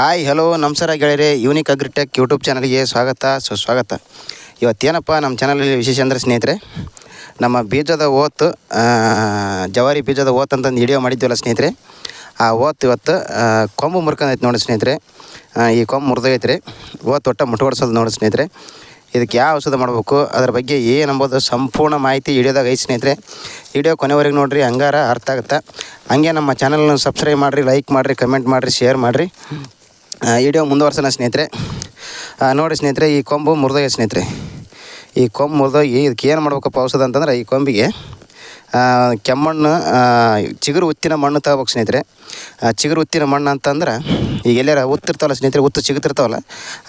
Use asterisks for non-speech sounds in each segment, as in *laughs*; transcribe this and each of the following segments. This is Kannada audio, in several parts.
ಹಾಯ್ ಹಲೋ ನಮಸ್ಕಾರ ಗೆಳೆಯರೆ. ಯೂನಿಕ್ ಅಗ್ರಿಟೆಕ್ ಯೂಟ್ಯೂಬ್ ಚಾನಲ್ಗೆ ಸ್ವಾಗತ. ಸುಸ್ವಾಗತ ಇವತ್ತೇನಪ್ಪ ನಮ್ಮ ಚಾನಲಲ್ಲಿ ವಿಶೇಷ ಅಂದರೆ ಸ್ನೇಹಿತರೆ, ನಮ್ಮ ಬೀಜದ ಓತು ಜವಾರಿ ಬೀಜದ ಓತ್ ಅಂತಂದು ವಿಡಿಯೋ ಮಾಡಿದ್ವಲ್ಲ ಸ್ನೇಹಿತರೆ. ಆ ಓತ್ ಇವತ್ತು ಕೊಂಬು ಮುರ್ಕೊಂಡೈತೆ ನೋಡಿ ಸ್ನೇಹಿತರೆ. ಈ ಕೊಂಬು ಮುರಿದೋಗೈತೆ ರೀ ಓತ್ ಒಟ್ಟ ಮುಟ್ಕೊಡ್ಸೋದು ನೋಡಿ ಸ್ನೇಹಿತರೆ. ಇದಕ್ಕೆ ಯಾವ ಔಷಧ ಮಾಡಬೇಕು? ಅದ್ರ ಬಗ್ಗೆ ಏನು ಅಂಬೋದು ಸಂಪೂರ್ಣ ಮಾಹಿತಿ ವಿಡಿಯೋದಾಗ ಐತೆ ಸ್ನೇಹಿತರೆ. ವಿಡಿಯೋ ಕೊನೆವರೆಗೆ ನೋಡಿರಿ, ಹಂಗಾರ ಅರ್ಥ ಆಗುತ್ತೆ? ಹಂಗೆ ನಮ್ಮ ಚಾನಲ್ನ ಸಬ್ಸ್ಕ್ರೈಬ್ ಮಾಡಿರಿ ಲೈಕ್ ಮಾಡಿರಿ ಕಮೆಂಟ್ ಮಾಡಿರಿ ಶೇರ್ ಮಾಡಿರಿ. ವಿಡಿಯೋ ಮುಂದುವರ್ಸೋಣ ಸ್ನೇಹಿತರೆ. ನೋಡಿ ಸ್ನೇಹಿತರೆ, ಈ ಕೊಂಬು ಮುರಿದೋಗಿದೆ ಸ್ನೇಹಿತರೆ. ಈ ಕೊಂಬು ಮುರಿದೋಗಿ, ಇದಕ್ಕೆ ಏನು ಮಾಡ್ಬೇಕಪ್ಪ ಔಷಧ ಅಂತಂದ್ರೆ ಈ ಕೊಂಬಿಗೆ ಕೆಮ್ಮಣ್ಣು ಚಿಗುರು ಉತ್ತಿನ ಮಣ್ಣು ತಗೋಬೇಕು ಸ್ನೇಹಿತರೆ. ಚಿಗುರು ಉತ್ತಿನ ಮಣ್ಣು ಅಂತಂದ್ರೆ ಈಗ ಎಲ್ಲಾರ ಉತ್ತಿರ್ತಾವಲ್ಲ ಸ್ನೇಹಿತರೆ ಉತ್ತು ಚಿಗುತ್ತಿರ್ತಾವಲ್ಲ,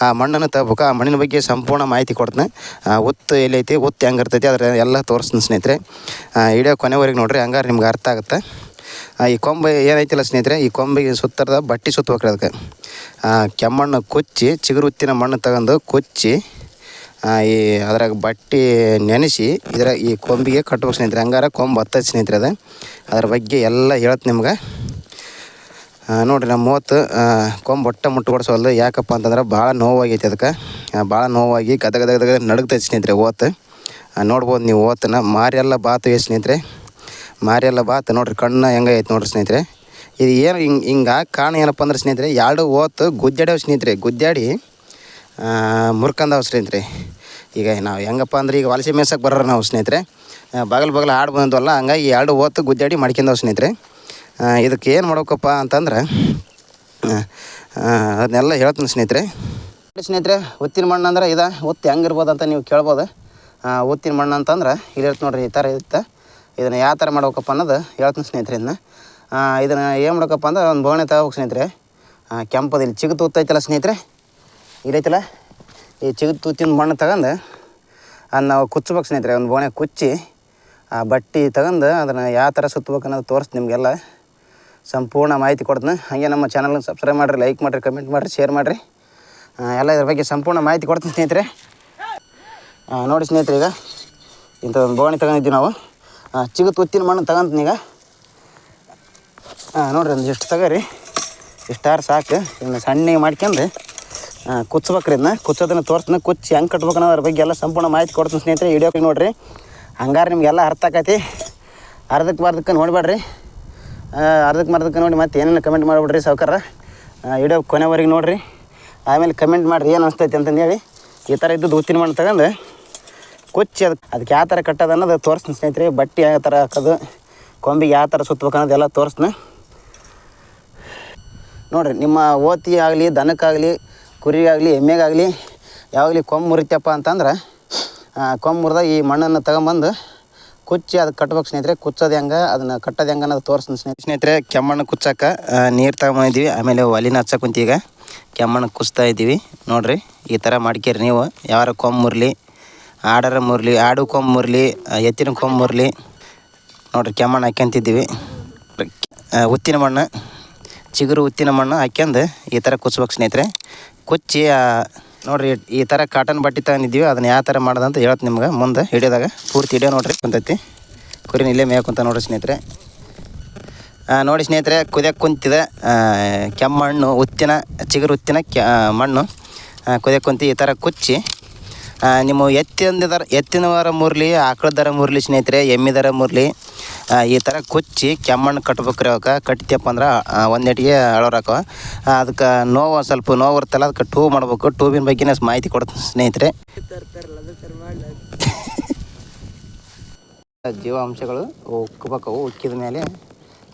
ಆ ಮಣ್ಣನ್ನು ತಗೋಬೇಕು. ಆ ಮಣ್ಣಿನ ಬಗ್ಗೆ ಸಂಪೂರ್ಣ ಮಾಹಿತಿ ಕೊಡ್ತೀನಿ. ಉತ್ತು ಎಲ್ಲೈತಿ ಉತ್ತು ಹೆಂಗೆ ಇರ್ತೈತಿ ಅದ್ರ ಎಲ್ಲ ತೋರಿಸ್ತೀನಿ ಸ್ನೇಹಿತರೆ. ವಿಡಿಯೋ ಕೊನೆವರೆಗೆ ನೋಡ್ರಿ, ಹಂಗಾರೆ ನಿಮ್ಗೆ ಅರ್ಥ ಆಗುತ್ತೆ. ಈ ಕೊಂಬೆ ಏನೈತಿಲ್ಲ ಸ್ನೇಹಿತರೆ, ಈ ಕೊಂಬೆಗೆ ಸುತ್ತರದ ಬಟ್ಟೆ ಸುತ್ತಬೇಕ್ರಿ ಅದಕ್ಕೆ. ಕೆಮ್ಮಣ್ಣು ಕೊಚ್ಚಿ, ಚಿಗುರು ಉತ್ತಿನ ಮಣ್ಣು ತಗೊಂಡು ಕುಚ್ಚಿ ಈ ಅದ್ರಾಗ ಬಟ್ಟೆ ನೆನೆಸಿ ಇದ್ರಾಗ ಈ ಕೊಂಬಿಗೆ ಕಟ್ಬೇಕು ಸ್ನೇಹಿತರೆ. ಹಂಗಾರ ಕೊಂಬು ಹತ್ತದ ಸ್ನೇಹಿತರೆ ಅದು. ಅದ್ರ ಬಗ್ಗೆ ಎಲ್ಲ ಹೇಳ್ತು ನಿಮ್ಗೆ. ನೋಡಿರಿ ನಮ್ಮ ಮೂವತ್ತು ಕೊಂಬು ಒಟ್ಟ ಮುಟ್ಟುಕೊಡ್ಸೋಲ್ದು ಯಾಕಪ್ಪ ಅಂತಂದ್ರೆ ಭಾಳ ನೋವಾಗೈತಿ ಅದಕ್ಕೆ. ಭಾಳ ನೋವಾಗಿ ಗದ ಗದ ಗದ ಸ್ನೇಹಿತರೆ ಓತು ನೋಡ್ಬೋದು ನೀವು ಓತನ ಮಾರೆಲ್ಲ ಬಾತು ಏ ಸ್ನೇಹಿತರೆ. ಮಾರೆಲ್ಲ ಬಾತು. ನೋಡ್ರಿ ಕಣ್ಣು ಹೆಂಗೆ ಐತೆ ನೋಡ್ರಿ ಸ್ನೇಹಿತರೆ. ಇದು ಏನು ಹಿಂಗೆ ಹಿಂಗೆ ಕಾರಣ ಏನಪ್ಪ ಅಂದ್ರೆ ಸ್ನೇಹಿತರೆ, ಎರಡು ಓತು ಗುದ್ದಾಡ್ಯಾವ ಸ್ನೇಹಿತರೆ. ಗುದ್ದಾಡಿ ಮುರ್ಕಂದವ ಸ್ನೇಹಿತರೆ. ಈಗ ನಾವು ಹೆಂಗಪ್ಪ ಅಂದ್ರೆ ಈಗ ವಲಸೆ ಮೇಸಕ್ಕೆ ಬರೋರು ನಾವು ಸ್ನೇಹಿತರೆ. ಬಗಲ್ ಬಗಲ್ ಆಡು ಬಂದವಲ್ಲ ಹಂಗಾಗಿ ಎರಡು ಓತ್ತು ಗುದ್ದಾಡಿ ಮಾಡ್ಕೊಂಡವು ಸ್ನೇಹಿತರೆ. ಇದಕ್ಕೆ ಏನು ಮಾಡ್ಬೇಕಪ್ಪ ಅಂತಂದ್ರೆ ಅದನ್ನೆಲ್ಲ ಹೇಳ್ತೀನಿ ಸ್ನೇಹಿತರೆ. ಸ್ನೇಹಿತರೆ ಒತ್ತಿನ ಮಣ್ಣು ಅಂದ್ರೆ ಇದು, ಒತ್ತು ಹೆಂಗಿರ್ಬೋದು ಅಂತ ನೀವು ಕೇಳ್ಬೋದು. ಒತ್ತಿನ ಮಣ್ಣು ಅಂತಂದ್ರೆ ಇಲ್ಲಿರ್ತ ನೋಡ್ರಿ, ಈ ಥರ ಇರುತ್ತೆ ಇದನ್ನು ಯಾವ ಥರ ಮಾಡ್ಬೇಕಪ್ಪ ಅನ್ನೋದು ಹೇಳ್ತೀನಿ ಸ್ನೇಹಿತರೆ ಇದನ್ನ ಇದನ್ನು ಏನು ಮಾಡೋಕಪ್ಪ ಅಂದ್ರೆ ಒಂದು ಬೋಣೆ ತಗೋಬೇಕು ಸ್ನೇಹಿತರೆ. ಕೆಂಪದು ಇಲ್ಲಿ ಚಿಗುತು ಸ್ನೇಹಿತರೆ. ಇಲ್ಲೈತಲ್ಲ ಈ ಚಿಗುತ್ತು ಉತ್ತಿನ ಮಣ್ಣು ತಗೊಂಡು ಅದು ನಾವು ಕುಚ್ಚಬೇಕು ಸ್ನೇಹಿತರೆ, ಒಂದು ಬೋಣೆ ಕುಚ್ಚಿ, ಆ ಬಟ್ಟೆ ತಗೊಂಡು ಅದನ್ನು ಯಾವ ಥರ ಸುತ್ತಬೇಕು ಅನ್ನೋದು ತೋರಿಸ್ತೀನಿ ನಿಮಗೆಲ್ಲ ಸಂಪೂರ್ಣ ಮಾಹಿತಿ ಕೊಡ್ತೀನಿ. ಹಾಗೆ ನಮ್ಮ ಚಾನಲ್ನ ಸಬ್ಸ್ಕ್ರೈಬ್ ಮಾಡಿರಿ ಲೈಕ್ ಮಾಡಿರಿ ಕಮೆಂಟ್ ಮಾಡಿರಿ ಶೇರ್ ಮಾಡಿರಿ. ಎಲ್ಲ ಇದ್ರ ಬಗ್ಗೆ ಸಂಪೂರ್ಣ ಮಾಹಿತಿ ಕೊಡ್ತೀನಿ ಸ್ನೇಹಿತರೆ. ನೋಡಿ ಸ್ನೇಹಿತರೆ ಈಗ ಇಂಥ ಒಂದು ಬೋಣಿ ತಗೊಂಡಿದ್ವಿ ನಾವು. ಚಿಗು ಚಿಗುತ್ತು ಉತ್ತಿನ ಮಣ್ಣು ತಗೊಂತೀನಿ ಈಗ. ಹಾಂ ನೋಡಿರಿ ಒಂದು ಇಷ್ಟು ತಗೋರಿ ಇಷ್ಟಾರು ಸಾಕು, ಇನ್ನು ಸಣ್ಣಗೆ ಮಾಡ್ಕೊಂಡು ಕುಚ್ಬೇಕ್ರಿ ಇದನ್ನ ಕುಚ್ಚೋದನ್ನು ತೋರಿಸ್ತಾನೆ ಕುಚ್ಚಿ ಹೆಂಗೆ ಕಟ್ಬೇಕು ಅನ್ನೋದ್ರ ಬಗ್ಗೆ ಎಲ್ಲ ಸಂಪೂರ್ಣ ಮಾಹಿತಿ ಕೊಡ್ತೀನಿ ಸ್ನೇಹಿತರೆ ವಿಡಿಯೋಕ್ಕೆ ನೋಡಿರಿ. ಹಂಗಾರೆ ನಿಮಗೆಲ್ಲ ಅರ್ಥ ಆಕೈತಿ. ಅರ್ಧಕ್ಕೆ ಬರ್ದಕ್ಕೆ ನೋಡ್ಬೇಡ್ರಿ. ಅರ್ಧಕ್ಕೆ ಮರ್ದಕ್ಕೆ ನೋಡಿ ಮತ್ತೆ ಏನೇನು ಕಮೆಂಟ್ ಮಾಡಿಬಿಡ್ರಿ ಸಾವುಕಾರ. ವಿಡಿಯೋ ಕೊನೆವರೆಗೆ ನೋಡಿರಿ. ಆಮೇಲೆ ಕಮೆಂಟ್ ಮಾಡಿರಿ ಏನು ಅನಿಸ್ತೈತಿ ಅಂತಂದು ಹೇಳಿ. ಈ ಥರ ಇದ್ದು ಉತ್ತಿನ ಮಾಡಿ ತಗೊಂಡು ಕೊಚ್ಚಿ ಅದಕ್ಕೆ ಅದಕ್ಕೆ ಯಾವ ಥರ ಕಟ್ಟೋದು ಅನ್ನೋದು ತೋರಿಸ್ತೀನಿ ಸ್ನೇಹಿತರೆ. ಬಟ್ಟೆ ಯಾವ ಥರ ಹಾಕೋದು, ಕೊಂಬಿಗೆ ಯಾವ ಥರ ಸುತ್ತಬೇಕು ಅನ್ನೋದೆಲ್ಲ ತೋರಿಸ್ತೀನಿ. ನೋಡಿರಿ, ನಿಮ್ಮ ಓತಿ ಆಗಲಿ, ದನಕ್ಕಾಗಲಿ ಕುರಿಗಾಗಲಿ, ಎಮ್ಮೆಗಾಗಲಿ, ಯಾವಾಗಲಿ ಕೊಂಬು ಮುರಿತಪ್ಪ ಅಂತಂದ್ರೆ ಕೊಂಬು ಮುರಿದಾಗ ಈ ಮಣ್ಣನ್ನು ತಗೊಂಬಂದು ಕುಚ್ಚಿ ಅದಕ್ಕೆ ಕಟ್ಬೇಕು ಸ್ನೇಹಿತರೆ. ಕುಚ್ಚೋದು ಹೆಂಗೆ, ಅದನ್ನು ಕಟ್ಟೋದು ಹೆಂಗೆ ಅನ್ನೋದು ತೋರಿಸ್ತೀನಿ ಸ್ನೇಹಿತರೆ. ಸ್ನೇಹಿತರೆ, ಕೆಮ್ಮಣ್ಣು ಕುಚ್ಚಕ್ಕೆ ನೀರು ತಗೊಂಬಂದಿದ್ದೀವಿ ಆಮೇಲೆ ಒಲಿನ ಹಚ್ಚಕ್ಕೆ ಕುಂತೀಗ ಕೆಮ್ಮಣ್ಣು ಕುಚ್ತಾ ಇದ್ದೀವಿ. ನೋಡಿರಿ, ಈ ಥರ ಮಾಡ್ಕೇರಿ ನೀವು. ಯಾರ ಕೊಂಬು ಮುರಲಿ, ಆಡರ ಮುರಲಿ, ಆಡು ಕೊಂಬು ಮುರಲಿ ಎತ್ತಿನ ಕೊಂಬು ಮುರಲಿ. ನೋಡಿರಿ, ಕೆಮ್ಮಣ್ಣು ಹಾಕ್ಯಂತಿದ್ದೀವಿ. ಉತ್ತಿನ ಮಣ್ಣು. ಚಿಗುರು ಉತ್ತಿನ ಮಣ್ಣು ಹಾಕ್ಯಂದು ಈ ಥರ ಕುಚ್ಬೇಕು ಸ್ನೇಹಿತರೆ. ಕುಚ್ಚಿ ನೋಡಿರಿ, ಈ ಥರ ಕಾಟನ್ ಬಟ್ಟೆ ತಗೊಂಡಿದ್ದೀವಿ, ಅದನ್ನ ಯಾವ ಥರ ಮಾಡೋದು ಅಂತ ಹೇಳ್ತ ನಿಮ್ಗೆ ಮುಂದೆ ಹಿಡಿಯೋದಾಗ ಪೂರ್ತಿ ಹಿಡಿಯೋ ನೋಡ್ರಿ, ಕುಂತೈತಿ. ಕುರಿನ ಇಲ್ಲೇ ಮೇಯ್ಕೊಂತ ನೋಡ್ರಿ ಸ್ನೇಹಿತರೆ. ನೋಡಿ ಸ್ನೇಹಿತರೆ, ಕುದಿಯಕ್ಕೆ ಕುಂತಿದೆ ಕೆಮ್ಮಣ್ಣು, ಉತ್ತಿನ, ಚಿಗುರು ಉತ್ತಿನ ಕೆ ಮಣ್ಣು ಕುದಿಯಕ್ಕೆ ಕುಂತಿ ಈ ಥರ ಕುಚ್ಚಿ ನಿಮ್ಮ ವಾರ ಎತ್ತಿನವರ ಆಕಳ ದರ ಮುರ್ಲಿ ಸ್ನೇಹಿತರೆ ಎಮ್ಮಿದರ ದರ ಮುರ್ಲಿ ಈ ಥರ ಕೊಚ್ಚಿ ಕೆಮ್ಮಣ್ಣು ಕಟ್ಬೇಕ್ರಿ ಅವಕ್ಕೆ ಕಟ್ತಿಯಪ್ಪ ಅಂದ್ರೆ ಒಂದೆಟಿಗೆ ಅಳೋರಾಕವ ಅದಕ್ಕೆ ನೋವು ಸ್ವಲ್ಪ ನೋವು ಇರ್ತಲ್ಲ ಅದಕ್ಕೆ ಟೂ ಮಾಡ್ಬೇಕು. ಟೂಬಿನ ಬಗ್ಗೆನೇ ಮಾಹಿತಿ ಕೊಡ್ತೀನಿ ಸ್ನೇಹಿತರೆ. *laughs* ಜೀವಾಂಶಗಳು ಉಕ್ಕಬೇಕವು ಉಕ್ಕಿದ ಮೇಲೆ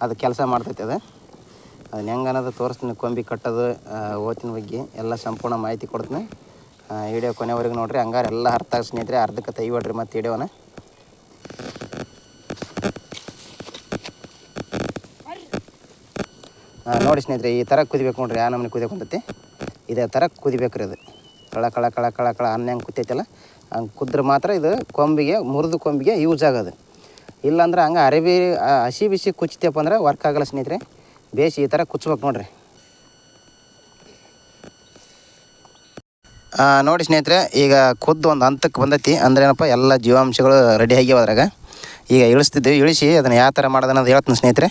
ಅದು ಕೆಲಸ ಮಾಡ್ತೈತೆ ಅದು. ಅದನ್ನ ಹೆಂಗೆ ಅನ್ನೋದು ತೋರಿಸ್ತೀನಿ, ಕೊಂಬಿ ಕಟ್ಟೋದು ಓತಿನ ಬಗ್ಗೆ ಎಲ್ಲ ಸಂಪೂರ್ಣ ಮಾಹಿತಿ ಕೊಡ್ತೀನಿ. ವಿಡಿಯೋ ಕೊನೆವರೆಗೂ ನೋಡ್ರಿ. ಹಂಗಾರೆ ಎಲ್ಲ ಅರ್ಥ ಸ್ನೇಹಿತರೆ ಅರ್ಧಕ್ಕೆ ತೆಗಿಬೇಡ್ರಿ ಮತ್ತೆ ವಿಡಿಯೋನ ನೋಡಿ ಸ್ನೇಹಿತರೆ ಈ ಥರ ಕುದಿಬೇಕು ನೋಡ್ರಿ. ಯಾವ ನಮ್ಮನೆ ಕುದಿಯಕ್ಕೆ ಕುಂತೈತಿ ಇದೇ ಥರ ಕುದಿಬೇಕು ರೀ ಅದು. ಕಳ ಕಳ ಕಳ ಕಳ ಕಳ ಅನ್ನ ಹೆಂಗೆ ಕುತ್ತೈತಲ್ಲ ಹಂಗೆ ಕುದ್ರೆ ಮಾತ್ರ ಇದು ಕೊಂಬಿಗೆ ಮುರಿದು ಕೊಂಬಿಗೆ ಯೂಸ್ ಆಗೋದು. ಇಲ್ಲಾಂದ್ರೆ ಹಂಗೆ ಅರೇಬಿ ಆ, ಹಸಿ ಬಿಸಿ ಕುಚ್ತೇಪ್ಪ ಅಂದ್ರೆ ವರ್ಕ್ ಆಗಲ್ಲ ಸ್ನೇಹಿತರೆ. ಬೇಸಿ ಈ ಥರ ಕುಚ್ಬೇಕು ನೋಡ್ರಿ. ನೋಡಿ ಸ್ನೇಹಿತರೆ, ಈಗ ಖುದ್ದು ಒಂದು ಹಂತಕ್ಕೆ ಬಂದೈತಿ. ಅಂದ್ರೆ ಏನಪ್ಪ, ಎಲ್ಲ ಜೀವಾಂಶಗಳು ರೆಡಿ ಆಗ್ಯಾವ ಅದ್ರಾಗ. ಈಗ ಇಳಿಸ್ತಿದ್ದೀವಿ ಇಳಿಸಿ ಅದನ್ನು ಯಾವ ಥರ ಮಾಡೋದು ಅನ್ನೋದು ಹೇಳ್ತೀನಿ ಸ್ನೇಹಿತರೆ.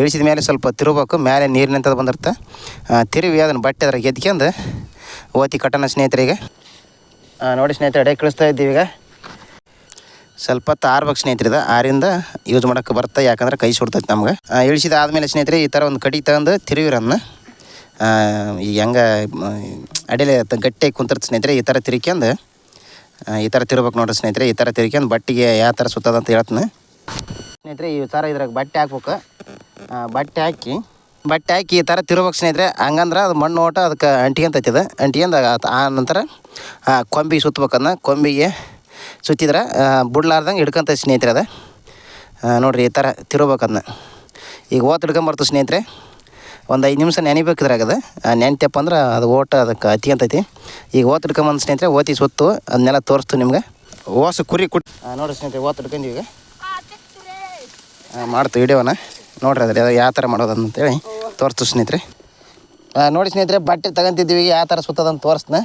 ಇಳಿಸಿದ ಮೇಲೆ ಸ್ವಲ್ಪ ತಿರುಗಬೇಕು, ಮೇಲೆ ನೀರಿನಂಥದ್ದು ಬಂದಿರುತ್ತೆ. ತಿರುವಿ ಅದನ್ನು ಬಟ್ಟೆ ಅದ್ರಾಗ ಎದ್ಕೊಂಡು ಓತಿ ಕಟ್ಟೋಣ ಸ್ನೇಹಿತರಿಗೆ ನೋಡಿ ಸ್ನೇಹಿತರೆ ಎಡೆ ಕಳಿಸ್ತಾ ಇದ್ದೀವಿ ಈಗ. ಸ್ವಲ್ಪ ಹೊತ್ತು ಆರ್ಬೇಕು ಸ್ನೇಹಿತರೆ ಇದು. ಆರಿಂದ ಯೂಸ್ ಮಾಡೋಕ್ಕೆ ಬರ್ತಾ ಯಾಕಂದ್ರೆ ಕೈ ಸುಡ್ತೈತೆ ನಮ್ಗೆ. ಇಳಿಸಿದ ಆದಮೇಲೆ ಸ್ನೇಹಿತರೆ, ಈ ಥರ ಒಂದು ಕಡಿ ತಗೊಂಡು ತಿರುವಿರನ್ನ ಈಗ ಹೆಂಗೆ ಅಡಿಲೆ ಗಟ್ಟಿಯಾಗಿ ಕುಂತಿರ್ತ ಸ್ನೇಹಿತರೆ, ಈ ಥರ ತಿರ್ಕ್ಯಂದು ಈ ಥರ ತಿರ್ಬೇಕು ನೋಡ್ರಿ ಸ್ನೇಹಿತರೆ, ಈ ಥರ ತಿರ್ಕ್ಯಂದು ಬಟ್ಟೆಗೆ ಯಾವ ಥರ ಸುತ್ತದ ಅಂತ ಹೇಳ್ತೀನಿ. ಸ್ನೇಹಿತರೆ, ಈ ಥರ ಇದ್ರಾಗ ಬಟ್ಟೆ ಹಾಕ್ಬೇಕು. ಬಟ್ಟೆ ಹಾಕಿ ಬಟ್ಟೆ ಹಾಕಿ ಈ ಥರ ತಿರ್ಬೇಕು ಸ್ನೇಹಿತರೆ. ಹಂಗಂದ್ರೆ ಅದು ಮಣ್ಣು ಓಟ ಅದಕ್ಕೆ ಅಂಟಿಗೆಂತೈತಿ ಅದು ಅಂಟಿಗೆಂದು ಆ ನಂತರ ಕೊಂಬಿ ಕೊಂಬಿಗೆ ಸುತ್ತಬೇಕನ್ನ ಕೊಂಬಿಗೆ ಸುತ್ತಿದ್ರೆ ಬುಡ್ಲಾರ್ದಂಗೆ ಹಿಡ್ಕೊಂತ ಸ್ನೇಹಿತರೆ ಅದು. ನೋಡಿರಿ ಈ ಥರ ತಿರ್ಬೇಕನ್ನ ಈಗ ಓತ್ ಹಿಡ್ಕೊಂಬರ್ತು ಸ್ನೇಹಿತರೆ. ಒಂದು ಐದು ನಿಮಿಷ ನೆನಿಬೇಕು ಇದ್ರಾಗ ಅದು ನೆನ್ತಪ್ಪ ಅಂದ್ರೆ ಅದು ಓಟ ಅದಕ್ಕೆ ಹತ್ಕೊಂತೈತಿ ಈಗ ಓತ್ ಹಿಡ್ಕೊಂಬಂದು ಸ್ನೇಹಿತರೆ ಓತಿ ಸುತ್ತು ಅದನ್ನೆಲ್ಲ ತೋರಿಸ್ತು ನಿಮ್ಗೆ. ಓಸು ಕುರಿ ಕುಟ್ ನೋಡಿರಿ ಸ್ನೇಹಿತರೆ ಓತ್ ಹಿಡ್ಕೊಂಡು ಈಗ. ಮಾಡ್ತು ವಿಡಿಯೋನ. ನೋಡ್ರಿ ಅದ್ರಿ ಅದು ಯಾವ ಥರ ಮಾಡೋದು ಅಂತೇಳಿ ತೋರಿಸ್ತು ಸ್ನೇಹಿತರೆ. ನೋಡಿ ಸ್ನೇಹಿತರೆ ಬಟ್ಟೆ ತಗೊಂತಿದ್ದೀವಿ ಯಾವ ಥರ ಸುತ್ತದಂತ ತೋರಿಸ್ನ.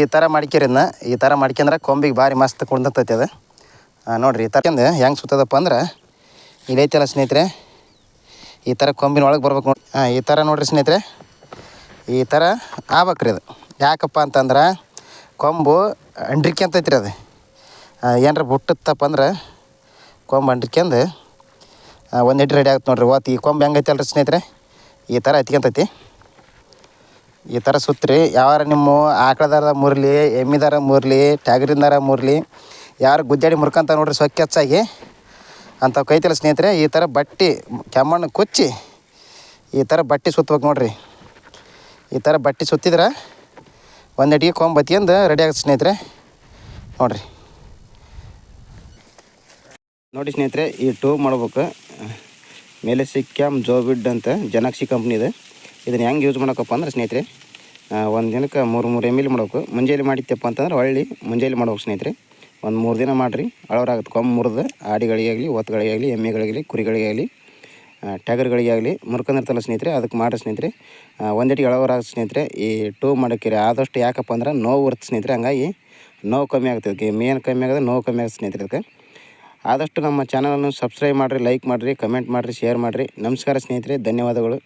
ಈ ಥರ ಮಾಡ್ಕ್ಯರಿದ್ನ ಈ ಥರ ಮಾಡ್ಕೊಂಡ್ರೆ ಕೊಂಬಿಗೆ ಭಾರಿ ಮಸ್ತ್ ಕುಣ್ದತೈತಿ ಅದು. ಹಾಂ ನೋಡ್ರಿ ಈ ಥರ ಹೆಂಗೆ ಸುತ್ತದಪ್ಪ ಅಂದ್ರೆ ಇಲ್ಲೈತಲ್ಲ ಸ್ನೇಹಿತರೆ. ಈ ಥರ ಕೊಂಬಿನ ಒಳಗೆ ಬರ್ಬೇಕು ನೋಡಿ. ಹಾಂ ಈ ಥರ ನೋಡಿರಿ ಸ್ನೇಹಿತರೆ. ಈ ಥರ ಆಗ್ಬೇಕ್ರಿ ಅದು. ಯಾಕಪ್ಪ ಅಂತಂದ್ರೆ ಕೊಂಬು ಅಂಡ್ರಿಕ್ಯಂತೈತ್ರಿ ಅದು. ಏನಾರ ಬುಟ್ಟತ್ತಪ್ಪ ಅಂದ್ರೆ ಕೊಂಬು ಅಂಡ್ರಿಕೆಂದು ಒಂದು ಹಿಟ್ಟು ರೆಡಿ ಆಗುತ್ತೆ ನೋಡಿರಿ. ಓತ್, ಈ ಕೊಂಬು ಹೆಂಗೈತಲ್ರಿ ಸ್ನೇಹಿತರೆ? ಈ ಥರ ಹತ್ಕೊಂತೈತಿ ಈ ಥರ ಸುತ್ತರಿ. ಯಾವಾರ ನಿಮ್ಮ ಆಕಳದಾರ ಮುರ್ಲಿ, ಎಮ್ಮಿದಾರ ಮುರಲಿ ಟ್ಯಾಗರಿಂದಾರ ಮುರ್ಲಿ, ಯಾರು ಗುದ್ದಾಡಿ ಮುರ್ಕಂತ ನೋಡಿರಿ ಸೊಕ್ಕೆ ಹೆಚ್ಚಾಗಿ ಅಂಥವು ಕೈತಲ್ಲ ಸ್ನೇಹಿತರೆ, ಈ ಥರ ಬಟ್ಟೆ ಕೆಮ್ಮಣ್ಣು ಕೊಚ್ಚಿ, ಈ ಥರ ಬಟ್ಟೆ ಸುತ್ತಬೇಕು ನೋಡ್ರಿ. ಈ ಥರ ಬಟ್ಟೆ ಸುತ್ತಿದ್ರೆ ಒಂದು ಅಡಿಗೆ ಕೊಂಬ ಬತ್ತಿಯಂದು ರೆಡಿ ಆಗುತ್ತೆ ಸ್ನೇಹಿತರೆ. ನೋಡ್ರಿ. ನೋಡಿ ಸ್ನೇಹಿತರೆ, ಈ ಟೂ ಮಾಡ್ಬೇಕು. ಮೇಲೆ ಸಿಕ್ಕಾಮ್ ಜೋಬಿಡ್ ಅಂತ ಜನಾಕ್ಷಿ ಕಂಪ್ನಿ ಇದೆ. ಇದನ್ನು ಹೆಂಗೆ ಯೂಸ್ ಮಾಡೋಕಪ್ಪ ಅಂದ್ರೆ ಸ್ನೇಹಿತರೆ ಒಂದು ದಿನಕ್ಕೆ ಮೂರು ಮೂರು ಎಂ ಎಲ್ ಮಾಡ್ಬೇಕು. ಮುಂಜಾನೆ ಮಾಡಿತ್ತಪ್ಪ ಅಂತಂದ್ರೆ ಹೊಳ್ಳಿ, ಮುಂಜಾನೆ ಮಾಡ್ಬೇಕು ಸ್ನೇಹಿತರೆ. ಒಂದು ಮೂರು ದಿನ ಮಾಡಿರಿ. ಅಳವರಾಗುತ್ತೆ ಕೊಂಬ್ ಮುರಿದು ಆಡಿಗಳಿಗಾಗಲಿ ಒತ್ತುಗಳಿಗಾಗಲಿ ಎಮ್ಮೆಗಳಿಗಾಗಲಿ, ಕುರಿಗಳಿಗಾಗಲಿ ಟಗರ್ಗಳಿಗಾಗಲಿ ಮುರ್ಕೊಂಡಿರ್ತಲ್ಲ ಸ್ನೇಹಿತರೆ ಅದಕ್ಕೆ ಮಾಡಿ ಸ್ನೇಹಿತರೆ. ಒಂದಿಟ್ಟಿಗೆ ಅಳವರಾಗುತ್ತೆ ಸ್ನೇಹಿತರೆ. ಈ ಟೂ ಮಾಡೋಕ್ಕಿರಿ. ಆದಷ್ಟು ಯಾಕಪ್ಪ ಅಂದ್ರೆ ನೋವು ಇರುತ್ತೆ ಸ್ನೇಹಿತರೆ. ಹಂಗಾಗಿ ನೋವು ಕಮ್ಮಿ ಆಗ್ತದೆ ಮೇನ್ ಕಮ್ಮಿ ಆಗೋದು ನೋವು ಕಮ್ಮಿ ಆಗುತ್ತೆ ಸ್ನೇಹಿತರೆ ಅದಕ್ಕೆ. ಆದಷ್ಟು ನಮ್ಮ ಚಾನಲನ್ನು ಸಬ್ಸ್ಕ್ರೈಬ್ ಮಾಡಿರಿ ಲೈಕ್ ಮಾಡಿರಿ ಕಮೆಂಟ್ ಮಾಡಿರಿ ಶೇರ್ ಮಾಡಿರಿ. ನಮಸ್ಕಾರ ಸ್ನೇಹಿತರೆ. ಧನ್ಯವಾದಗಳು.